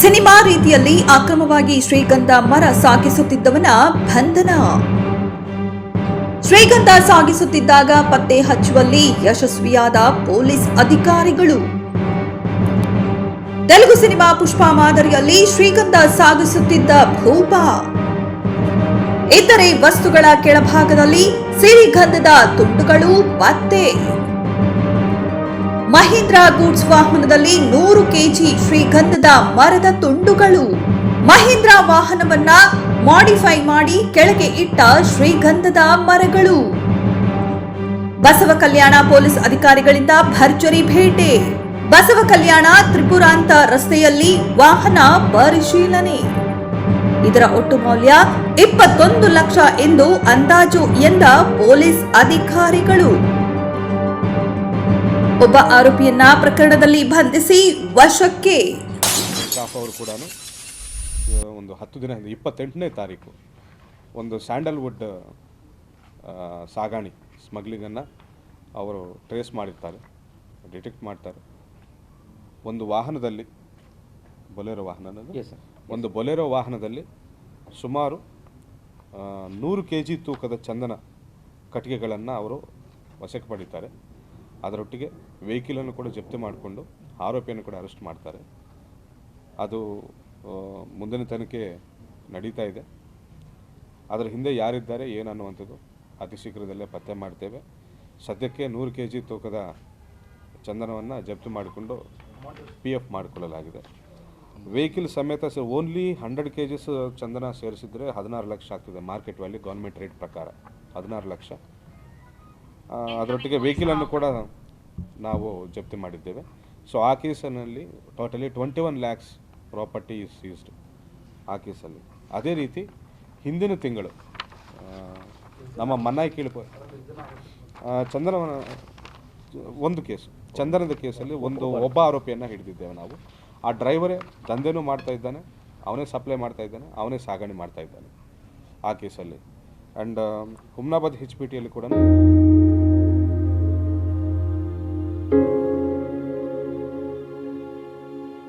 Cinema ರೀತಿಯಲ್ಲಿ ಅಕ್ರಮವಾಗಿ ಶ್ರೀಗಂಧ ಮರ ಸಾಗಿಸುತ್ತಿದ್ದವನ ಬಂಧನ. ಶ್ರೀಗಂಧ ಸಾಗಿಸುತ್ತಿದ್ದಾಗ ಪತ್ತೆ ಹಚ್ಚುವಲ್ಲಿ ಯಶಸ್ವಿಯಾದ ಪೊಲೀಸ್ ಅಧಿಕಾರಿಗಳು. ತೆಲುಗು ಸಿನಿಮಾ ಪುಷ್ಪ ಮಾದರಿಯಲ್ಲಿ ಶ್ರೀಗಂಧ ಸಾಗಿಸುತ್ತಿದ್ದ ಭೂಪ. ಇತರೆ ವಸ್ತುಗಳ ಕೆಳಭಾಗದಲ್ಲಿ ಸಿರಿಗಂಧದ ತುಂಡುಗಳು ಪತ್ತೆ. ಮಹೀಂದ್ರ ಗೂಡ್ಸ್ ವಾಹನದಲ್ಲಿ ನೂರು ಕೆಜಿ ಶ್ರೀಗಂಧದ ಮರದ ತುಂಡುಗಳು. ಮಹೀಂದ್ರ ವಾಹನವನ್ನ ಮಾಡಿಫೈ ಮಾಡಿ ಕೆಳಗೆ ಇಟ್ಟ ಶ್ರೀಗಂಧದ ಮರಗಳು. ಬಸವ ಕಲ್ಯಾಣ ಪೊಲೀಸ್ ಅಧಿಕಾರಿಗಳಿಂದ ಭರ್ಜರಿ ಭೇಟೆ. ಬಸವ ಕಲ್ಯಾಣ ತ್ರಿಪುರಾಂತ ರಸ್ತೆಯಲ್ಲಿ ವಾಹನ ಪರಿಶೀಲನೆ. ಇದರ ಒಟ್ಟು ಮೌಲ್ಯ ಇಪ್ಪತ್ತೊಂದು ಲಕ್ಷ ಎಂದು ಅಂದಾಜು ಎಂದ ಪೊಲೀಸ್ ಅಧಿಕಾರಿಗಳು. ಒಬ್ಬ ಆರೋಪಿಯನ್ನ ಪ್ರಕರಣದಲ್ಲಿ ಬಂಧಿಸಿ ವಶಕ್ಕೆ. ಸ್ಟಾಫ್ ಅವರು ಕೂಡ ಒಂದು ಹತ್ತು ದಿನ ಹಿಂದೆ ಇಪ್ಪತ್ತೆಂಟನೇ ತಾರೀಕು ಒಂದು ಸ್ಯಾಂಡಲ್ವುಡ್ ಸಾಗಾಣಿ ಸ್ಮಗ್ಲಿಂಗನ್ನು ಅವರು ಟ್ರೇಸ್ ಮಾಡಿರ್ತಾರೆ ಡಿಟೆಕ್ಟ್ ಮಾಡ್ತಾರೆ. ಒಂದು ವಾಹನದಲ್ಲಿ ಬೊಲೆರೋ ವಾಹನ ಸರ್ ಒಂದು ಬೊಲೆರೋ ವಾಹನದಲ್ಲಿ ಸುಮಾರು ನೂರು ಕೆ ಜಿ ತೂಕದ ಚಂದನ ಕಟ್ಟಿಗೆಗಳನ್ನು ಅವರು ವಶಕ್ಕೆ ಪಡೀತಾರೆ. ಅದರೊಟ್ಟಿಗೆ ವೆಹಿಕಲನ್ನು ಕೂಡ ಜಪ್ತಿ ಮಾಡಿಕೊಂಡು ಆರೋಪಿಯನ್ನು ಕೂಡ ಅರೆಸ್ಟ್ ಮಾಡ್ತಾರೆ. ಅದು ಮುಂದಿನ ತನಿಖೆ ನಡೀತಾ ಇದೆ. ಅದರ ಹಿಂದೆ ಯಾರಿದ್ದಾರೆ, ಏನು ಅನ್ನುವಂಥದ್ದು ಅತಿ ಶೀಘ್ರದಲ್ಲೇ ಪತ್ತೆ ಮಾಡ್ತೇವೆ. ಸದ್ಯಕ್ಕೆ ನೂರು ಕೆ ಜಿ ತೂಕದ ಚಂದನವನ್ನು ಜಪ್ತಿ ಮಾಡಿಕೊಂಡು ಪಿ ಎಫ್ ಮಾಡಿಕೊಳ್ಳಲಾಗಿದೆ. ವೆಹಿಕಲ್ ಸಮೇತ sir only hundred K Gs ಚಂದನ ಸೇರಿಸಿದ್ರೆ ಹದಿನಾರು ಲಕ್ಷ ಆಗ್ತದೆ ಮಾರ್ಕೆಟ್ ವ್ಯಾಲ್ಯೂ ಗೌರ್ಮೆಂಟ್ ರೇಟ್ ಪ್ರಕಾರ. ಹದಿನಾರು ಲಕ್ಷ. ಅದರೊಟ್ಟಿಗೆ ವೆಹಿಕಲನ್ನು ಕೂಡ ನಾವು ಜಪ್ತಿ ಮಾಡಿದ್ದೇವೆ. ಸೊ ಆ ಕೇಸಿನಲ್ಲಿ totally twenty one lakhs property is seized ಆ ಕೇಸಲ್ಲಿ. ಅದೇ ರೀತಿ ಹಿಂದಿನ ತಿಂಗಳು ನಮ್ಮ ಮನ್ನಾಯಿ ಕೀಳ್ಪ ಚಂದನವನ ಒಂದು ಕೇಸು ಚಂದನದ ಕೇಸಲ್ಲಿ ಒಂದು ಒಬ್ಬ ಆರೋಪಿಯನ್ನು ಹಿಡಿದಿದ್ದೇವೆ ನಾವು. ಆ ಡ್ರೈವರೇ ದಂಧೆನೂ ಮಾಡ್ತಾ ಇದ್ದಾನೆ ಅವನೇ ಸಪ್ಲೈ ಮಾಡ್ತಾ ಇದ್ದಾನೆ ಅವನೇ ಸಾಗಣೆ ಮಾಡ್ತಾ ಇದ್ದಾನೆ ಆ ಕೇಸಲ್ಲಿ. అండ్ హుమ్నాబాద్ హెచ్పిటిఎల్ కూడా